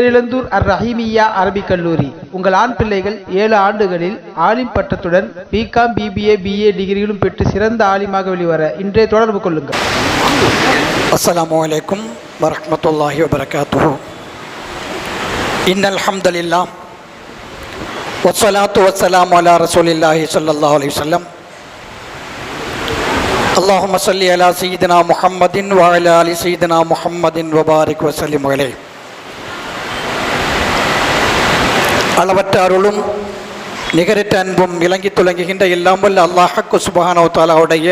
பேரிழந்தூர் அர் ரஹீமியா அரபிக் கல்லூரி. உங்கள் ஆண் பிள்ளைகள் ஏழு ஆண்டுகளில் ஆலிம் பட்டத்துடன் பிகாம் பிபிஏ பிஏ டிகிரிகளும் பெற்று சிறந்த ஆலிமாக வெளிவர இன்றைய தொடர்பு கொள்ளுங்கள். அஸ்லாம் வலைக்கும் வரமத்துல்லாஹி வபரகாத்து இன்னல் ஹம்தலில்லா வசலாத்து வசலாம் அலா ரசூலில்லாஹி சல்லா அலி வல்லம் அல்லாஹு மசல்லி அலா சீதனா முஹம்மதின் வாயில அலி சீதனா முஹம்மதின் வபாரிக் வசலிம் மகளே அளவற்ற அருளும் நிகரற்ற அன்பும் விளங்கி துலங்குகின்ற இல்லாமல் அல்லாஹக்கு சுபஹானோ தாலாவுடைய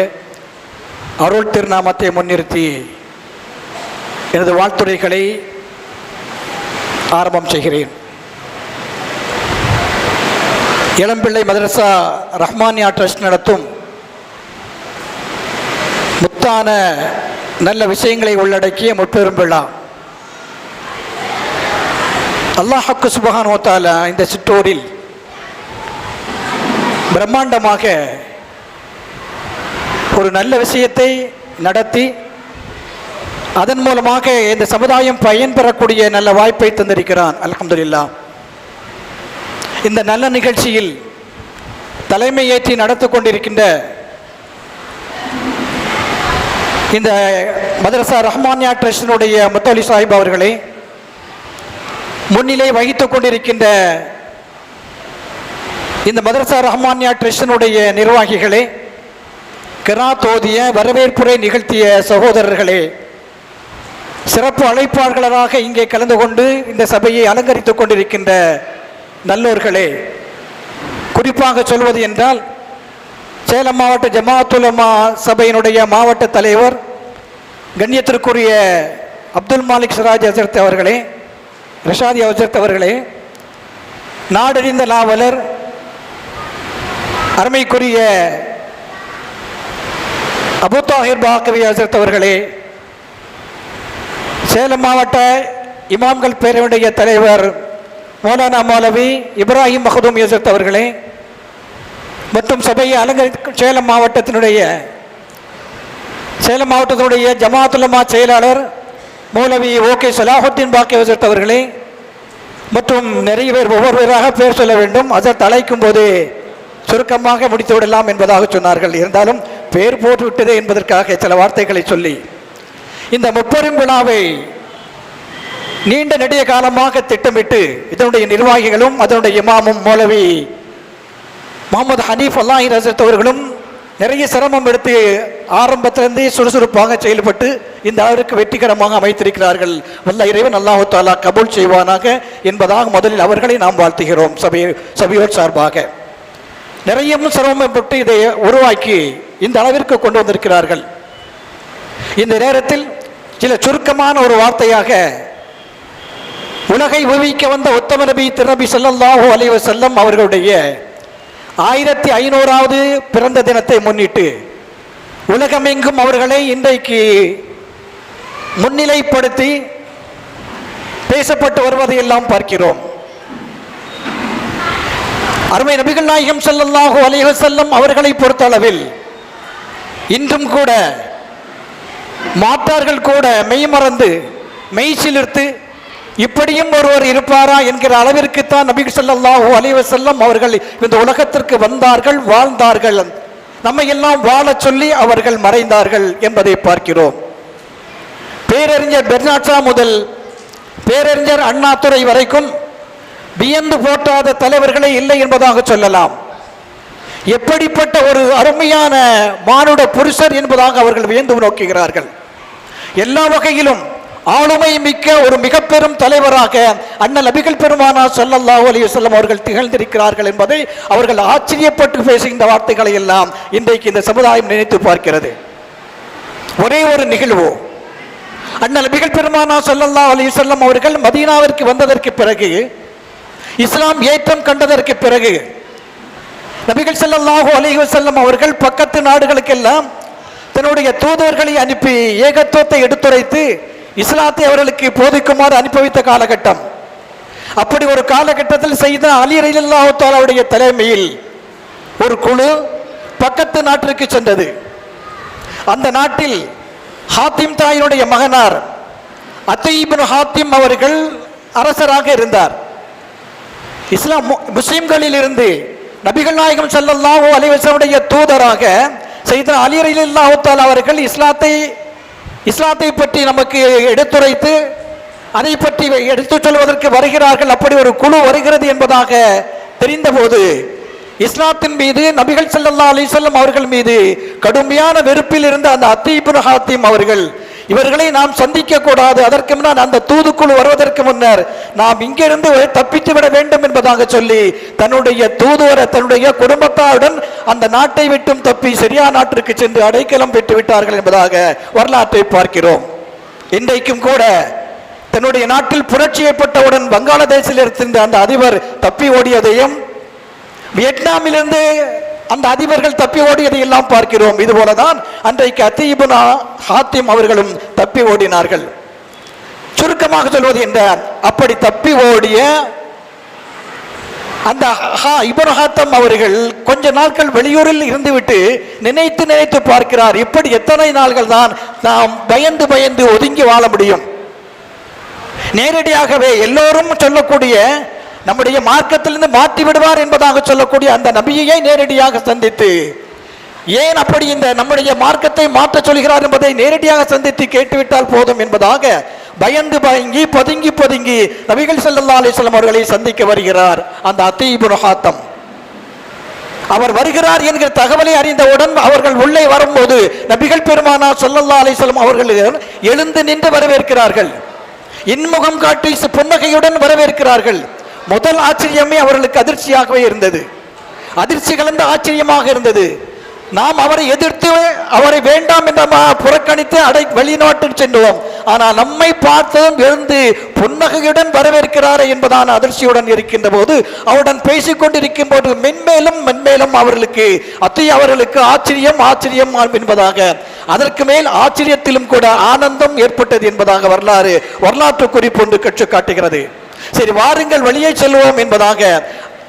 அருள் திருநாமத்தை முன்னிறுத்தி எனது வாழ்த்துரைகளை ஆரம்பம் செய்கிறேன். இளம்பிள்ளை மதரசா ரஹ்மானியா ட்ரஸ்ட் நடத்தும் முத்தான நல்ல விஷயங்களை உள்ளடக்கிய முப்பெரும் விழா. அல்லாஹக்கு சுபஹான் ஓத்தால இந்த சிற்றோரில் பிரம்மாண்டமாக ஒரு நல்ல விஷயத்தை நடத்தி அதன் மூலமாக இந்த சமுதாயம் பயன்பெறக்கூடிய நல்ல வாய்ப்பை தந்திருக்கிறான். அலமதுல்லா இந்த நல்ல நிகழ்ச்சியில் தலைமை ஏற்றி கொண்டிருக்கின்ற இந்த மதரசா ரஹ்மான்யா ட்ரஸ்டினுடைய முத்தலி சாஹிப் அவர்களே முன்னிலை வகித்துக் கொண்டிருக்கின்ற இந்த மதரசா ரஹ்மான்யா ட்ரஸ்டினுடைய நிர்வாகிகளே கிரா தோதிய வரவேற்புரை நிகழ்த்திய சகோதரர்களே சிறப்பு அழைப்பாளர்களாக இங்கே கலந்து கொண்டு இந்த சபையை அலங்கரித்துக் கொண்டிருக்கின்ற நல்லோர்களே குறிப்பாக சொல்வது என்றால் சேலம் மாவட்ட ஜமாத்துலமா சபையினுடைய மாவட்ட தலைவர் கண்ணியத்திற்குரிய அப்துல் மாலிக் சிராஜ் அசர்த் அவர்களே ரிஷாதி அசர்த் அவர்களே நாடறிந்த நாவலர் அருமைக்குரிய அபு பாக்கவி ஹசரத் அவர்களே சேலம் மாவட்ட இமாம்கள் பேரவையுடைய தலைவர் மௌலானா மௌலவி இப்ராஹிம் மஹதூம் ஹசரத் அவர்களே மற்றும் சபையை அலங்கரி சேலம் மாவட்டத்தினுடைய சேலம் மாவட்டத்தினுடைய ஜமாத்துலமா செயலாளர் மௌலவி ஓகே சலாஹுத்தீன் பாக்கி ஹசரத் அவர்களே மற்றும் நிறைய பேர் ஒவ்வொருவராக பேர் சொல்ல வேண்டும். அதை அழைக்கும் போது சுருக்கமாக முடித்து விடலாம் என்பதாக சொன்னார்கள். இருந்தாலும் பேர் போட்டுவிட்டதே என்பதற்காக சில வார்த்தைகளை சொல்லி இந்த முப்பெரும் விழாவை நீண்ட நெடிய காலமாக திட்டமிட்டு இதனுடைய நிர்வாகிகளும் அதனுடைய இமாமும் மௌலவி முகமது ஹனீஃப் அல்லாஹி ஹசரத் அவர்களும் நிறைய சிரமம் எடுத்து ஆரம்பத்திலிருந்தே சுறுசுறுப்பாக செயல்பட்டு இந்த அளவிற்கு வெற்றிகரமாக அமைத்திருக்கிறார்கள். வல்ல இறைவன் அல்லாஹு தாலா கபூல் செய்வானாக என்பதாக முதலில் அவர்களை நாம் வாழ்த்துகிறோம் சபை சபையோர் சார்பாக. நிறைய சிரமப்பட்டு இதை உருவாக்கி இந்த அளவிற்கு கொண்டு வந்திருக்கிறார்கள். இந்த நேரத்தில் சில சுருக்கமான ஒரு வார்த்தையாக உலகை உவிக்க வந்த உத்தம நபி திருநபி சல்லாஹூ அலைஹி செல்லம் அவர்களுடைய ஆயிரத்தி ஐநூறாவது பிறந்த தினத்தை முன்னிட்டு உலகமெங்கும் அவர்களை இன்றைக்கு முன்னிலைப்படுத்தி பேசப்பட்டு வருவதை எல்லாம் பார்க்கிறோம். அருமை நபிகள் நாயகம் ஸல்லல்லாஹு அலைஹி செல்லும் அவர்களை பொறுத்தளவில் இன்றும் கூட மாற்றார்கள் கூட மெய் மறந்து மெய் சிலிர்த்து இப்படியும் ஒருவர் இருப்பாரா என்கிற அளவிற்குத்தான் நபி சொல்லாஹு அலைஹி செல்லம் அவர்கள் இந்த உலகத்திற்கு வந்தார்கள் வாழ்ந்தார்கள். நம்மை எல்லாம் வாழச் சொல்லி அவர்கள் மறைந்தார்கள் என்பதை பார்க்கிறோம். பேரறிஞர் பெர்னாட்சா முதல் பேரறிஞர் அண்ணாதுரை வரைக்கும் வியந்து போட்டாத தலைவர்களே இல்லை என்பதாக சொல்லலாம். எப்படிப்பட்ட ஒரு அருமையான மானுட புருஷர் என்பதாக அவர்கள் வியந்து நோக்குகிறார்கள். எல்லா வகையிலும் ஆளுமை மிக்க ஒரு மிக பெரும் தலைவராக அண்ணல் அபிகள் பெருமானா ஸல்லல்லாஹு அலி வல்லம் அவர்கள் திகழ்ந்திருக்கிறார்கள் என்பதை அவர்கள் ஆச்சரியப்பட்டு பேசுகின்ற வார்த்தைகளை எல்லாம் இன்றைக்கு இந்த சமுதாயம் நினைத்து பார்க்கிறது. ஒரே ஒரு நிகழ்வு. அண்ணல் அபிகள் பெருமானா சொல்லல்லா அலி வஸல்லம் அவர்கள் மதீனாவிற்கு வந்ததற்கு பிறகு இஸ்லாம் ஏற்றம் கண்டதற்கு பிறகு நபிகள் செல்லல்லாஹோ அலி வல்லம் அவர்கள் பக்கத்து நாடுகளுக்கெல்லாம் தன்னுடைய தூதுவர்களை அனுப்பி ஏகத்துவத்தை எடுத்துரைத்து இஸ்லாத்தை அவர்களுக்கு போதிக்குமாறு அனுப்பிவித்த காலகட்டம். அப்படி ஒரு காலகட்டத்தில் செய்த அலி ரலியல்லாஹு தஆலாவுடைய தலைமையில் ஒரு குழு பக்கத்து நாட்டிற்கு சென்றது. அந்த நாட்டில் ஹாத்திம் தாயினுடைய மகனார் அத்தீபின் ஹாத்திம் அவர்கள் அரசராக இருந்தார். இஸ்லாம் மு- முஸ்லிம்களில் இருந்து நபிகள் நாயகம் செல்லல்லாவோ அலிவசனுடைய தூதராக செய்த அலி ரலியல்லாஹு அவர்கள் இஸ்லாத்தை இஸ்லாத்தை பற்றி நமக்கு எடுத்துரைத்து அதை பற்றி எடுத்துச் சொல்வதற்கு வருகிறார்கள். அப்படி ஒரு குழு வருகிறது என்பதாக தெரிந்தபோது இஸ்லாத்தின் மீது நபிகள் செல்லல்லா அலிசல்லம் அவர்கள் மீது கடுமையான வெறுப்பில் இருந்த அந்த அத்தீபுன் ஹாத்திம் அவர்கள் இவர்களை நாம் சந்திக்க கூடாது அதற்கு முன்னால் அந்த தூதுக்குழு வருவதற்கு முன்னர் நாம் இங்கிருந்து தப்பித்து விட வேண்டும் என்பதாக சொல்லி தன்னுடைய தூதுவரை தன்னுடைய குடும்பத்தாருடன் அந்த நாட்டை விட்டும் தப்பி சிரியா நாட்டிற்கு சென்று அடைக்கலம் பெற்று விட்டார்கள் என்பதாக வரலாற்றை பார்க்கிறோம். இன்றைக்கும் கூட தன்னுடைய நாட்டில் புரட்சி ஏற்பட்டவுடன் வங்காளதேசில் இருந்த அந்த அதிபர் தப்பி ஓடியதையும் வியட்நாமிலிருந்து அந்த அதிபர்கள் தப்பி ஓடியதை எல்லாம் பார்க்கிறோம். இது போலதான் அன்றைக்கு அத்தீபுனா ஹாத்திம் அவர்களும் தப்பி ஓடினார்கள். சுருக்கமாக சொல்வது என்றார் அப்படி தப்பி ஓடிய அந்த ஹா இப்ராஹாத்தம் அவர்கள் கொஞ்ச நாட்கள் வெளியூரில் இருந்துவிட்டு நினைத்து நினைத்து பார்க்கிறார். இப்படி எத்தனை நாள்கள் தான் நாம் பயந்து பயந்து ஒதுங்கி வாழ முடியும்? நேரடியாகவே எல்லோரும் சொல்லக்கூடிய நம்முடைய மார்க்கத்திலிருந்து மாற்றி விடுவார் என்பதாக சொல்லக்கூடிய அந்த நபியை நேரடியாக சந்தித்து ஏன் அப்படி இந்த நம்முடைய மார்க்கத்தை மாற்ற சொல்கிறார் என்பதை நேரடியாக சந்தித்து கேட்டுவிட்டால் போதும் என்பதாக பயந்து பயங்கி பதுங்கி பதுங்கி நபிகள் செல்லல்லா அலிஸ்லாம் அவர்களை சந்திக்க வருகிறார் அந்த அத்தீபுன் ஹாத்தம். அவர் வருகிறார் என்கிற தகவலை அறிந்தவுடன் அவர்கள் உள்ளே வரும்போது நபிகள் பெருமானா சொல்லல்லா அலிஸ்லாம் அவர்கள் எழுந்து நின்று வரவேற்கிறார்கள். இன்முகம் காட்டி புன்னகையுடன் வரவேற்கிறார்கள். முதல் ஆச்சரியமே அவர்களுக்கு அதிர்ச்சியாகவே இருந்தது. அதிர்ச்சி கலந்த ஆச்சரியமாக இருந்தது. நாம் அவரை எதிர்த்து அவரை வேண்டாம் என்ற புறக்கணித்து அடை வெளிநாட்டில் சென்றோம் ஆனால் நம்மை பார்த்ததும் எழுந்து புன்னகையுடன் வரவேற்கிறாரே என்பதான அதிர்ச்சியுடன் இருக்கின்ற போது அவருடன் பேசிக் கொண்டிருக்கும் போது மென்மேலும் மென்மேலும் அவர்களுக்கு அத்தி அவர்களுக்கு ஆச்சரியம் ஆச்சரியம் என்பதாக அதற்கு மேல் ஆச்சரியத்திலும் கூட ஆனந்தம் ஏற்பட்டது என்பதாக வரலாறு வரலாற்று குறிப்பு ஒன்று கற்று காட்டுகிறது. சரி வாருங்கள் வெளியே செல்வோம் என்பதாக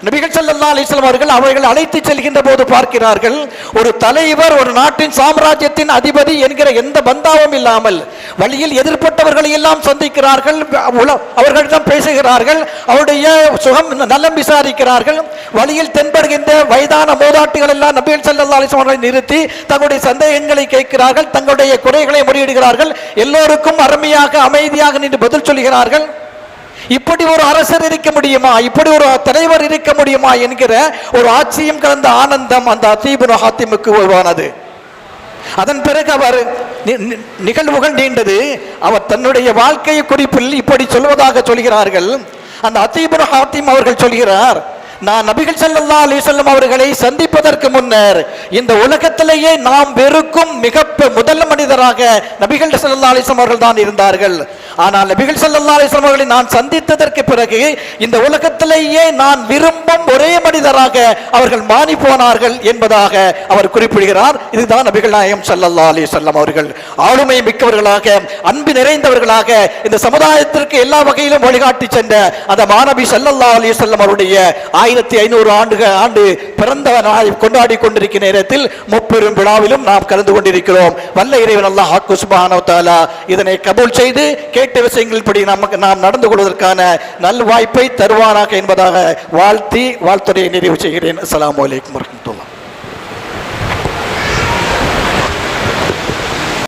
நபிகள் செல்லல்லா அலிஸ்லாம் அவர்கள் அவர்கள் அழைத்து செல்கின்ற போது பார்க்கிறார்கள் ஒரு தலைவர் ஒரு நாட்டின் சாம்ராஜ்யத்தின் அதிபதி என்கிற எந்த பந்தாவும் இல்லாமல் வழியில் எதிர்ப்பட்டவர்களை எல்லாம் சந்திக்கிறார்கள் அவர்களிடம் பேசுகிறார்கள் அவருடைய சுகம் நலம் விசாரிக்கிறார்கள் வழியில் தென்படுகின்ற வயதான மூதாட்டிகள் எல்லாம் நபிகள் செல்லல்லா அலிஸ்லாம் அவர்களை நிறுத்தி தங்களுடைய சந்தேகங்களை கேட்கிறார்கள் தங்களுடைய குறைகளை முறையிடுகிறார்கள் எல்லோருக்கும் அருமையாக அமைதியாக நின்று பதில் சொல்கிறார்கள். இப்படி ஒரு அரசர் இருக்க முடியுமா? இப்படி ஒரு தலைவர் இருக்க முடியுமா என்கிற ஒரு ஆட்சியும் கலந்த ஆனந்தம் அந்த அத்தீபுன ஹாத்திமுக்கு உருவானது. அதன் பிறகு அவர் நி- நிகழ்வுகள் நீண்டது. அவர் தன்னுடைய வாழ்க்கை குறிப்பில் இப்படி சொல்வதாக சொல்கிறார்கள். அந்த அத்தீபுன ஹாத்திம் அவர்கள் சொல்கிறார் நான் நபிகள் சல்லா அலிசல்லம் அவர்களை சந்திப்பதற்கு முன்னர் இந்த உலகத்திலேயே நாம் வெறுக்கும் மிக முதல் மனிதராக நபிகள் சல்லா அலிசம் அவர்கள் தான் இருந்தார்கள். ஆனால் நபிகள் சல்லா அலைஹி அவர்களை நான் சந்தித்ததற்கு பிறகு இந்த உலகத்திலேயே நான் விரும்பும் ஒரே மனிதராக அவர்கள் மாறி போனார்கள் என்பதாக அவர் குறிப்பிடுகிறார். இதுதான் நபிகள் நாயகம் ஸல்லல்லாஹு அலைஹி அவர்கள். ஆளுமை மிக்கவர்களாக அன்பு நிறைந்தவர்களாக இந்த சமுதாயத்திற்கு எல்லா வகையிலும் வழிகாட்டி சென்ற அந்த மாணவி ஸல்லல்லாஹு அலைஹி வஸல்லம் அவருடைய ஆயிரத்தி ஐநூறு ஆண்டுகள் ஆண்டு பிறந்த நாளை கொண்டாடி கொண்டிருக்கிற நேரத்தில் முப்பெரும் விழாவிலும் நாம் கலந்து கொண்டிருக்கிறோம். வல்ல இறைவன் அல்லாஹ் ஹக்கு சுப்ஹானஹு இதனை கபூல் செய்து கேட்ட விஷயங்களின்படி நமக்கு நாம் நடந்து கொள்வதற்கான நல் வாய்ப்பை தருவானாக என்பதாக வாழ்த்தி வாழ்த்துறையை நிறைவு செய்கிறேன். அஸ்லாம் வலைக்கம் வரமத்துல்லா